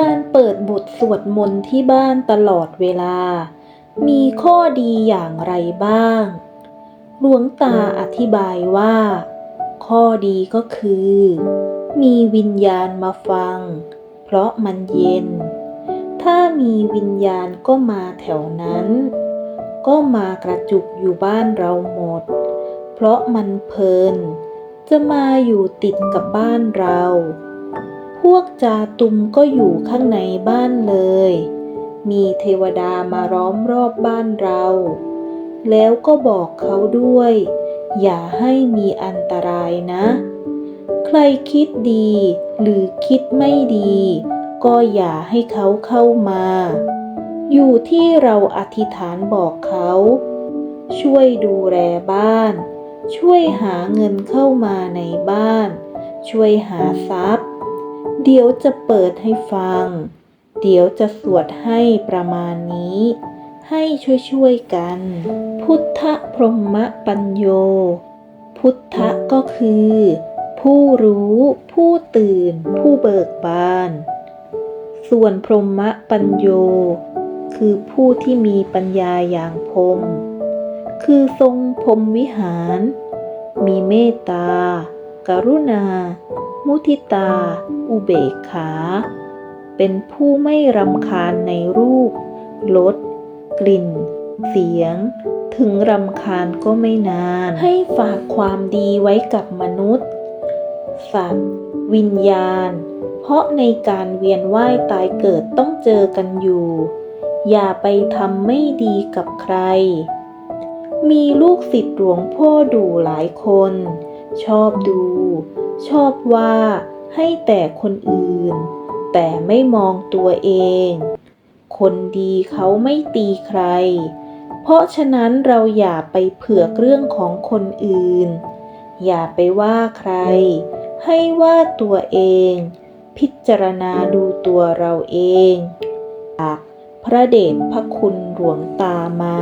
การเปิดบทสวดมนต์ที่บ้านตลอดเวลา มีข้อดีอย่างไรบ้าง หลวงตาอธิบายว่า ข้อดีก็คือ มีวิญญาณมาฟัง เพราะมันเย็น ถ้ามีวิญญาณก็มาแถวนั้น ก็มากระจุกอยู่บ้านเราหมด เพราะมันเพลิน จะมาอยู่ติดกับบ้านเรา พวกจาตุมก็อยู่ข้างในบ้านเลย มีเทวดามาล้อมรอบบ้านเรา แล้วก็บอกเขาด้วย อย่าให้มีอันตรายนะ ใครคิดดีหรือคิดไม่ดี ก็อย่าให้เขาเข้ามา อยู่ที่เราอธิษฐานบอกเขา ช่วยดูแลบ้าน ช่วยหาเงินเข้ามาในบ้าน ช่วยหาทรัพย์ เดี๋ยวจะเปิดให้ฟัง เดี๋ยวจะสวดให้ประมาณนี้ ให้ช่วยๆกัน พุทธพรหมปัญโย พุทธก็คือ ผู้รู้ ผู้ตื่น ผู้เบิกบาน ส่วนพรหมปัญโย คือผู้ที่มีปัญญาอย่างพรมคือทรงพรมวิหาร มีเมตตา กรุณา มุทิตาอุเบกขา เป็นผู้ไม่รำคาญในรูปรสกลิ่น เสียง ถึงรำคาญก็ไม่นาน ให้ฝากความดีไว้กับมนุษย์ สัตว์ วิญญาณ เพราะในการเวียนว่ายตายเกิดต้องเจอกันอยู่ อย่าไปทำไม่ดีกับใคร มีลูกศิษย์หลวงพ่อดูหลายคน ชอบดู ชอบว่า ให้แต่คนอื่น แต่ไม่มองตัวเอง คนดีเขาไม่ตีใคร เพราะฉะนั้นเราอย่าไปเผือกเรื่องของคนอื่น อย่าไปว่าใคร ให้ว่าตัวเอง พิจารณาดูตัวเราเองจากพระเดชพระคุณหลวงตาม้า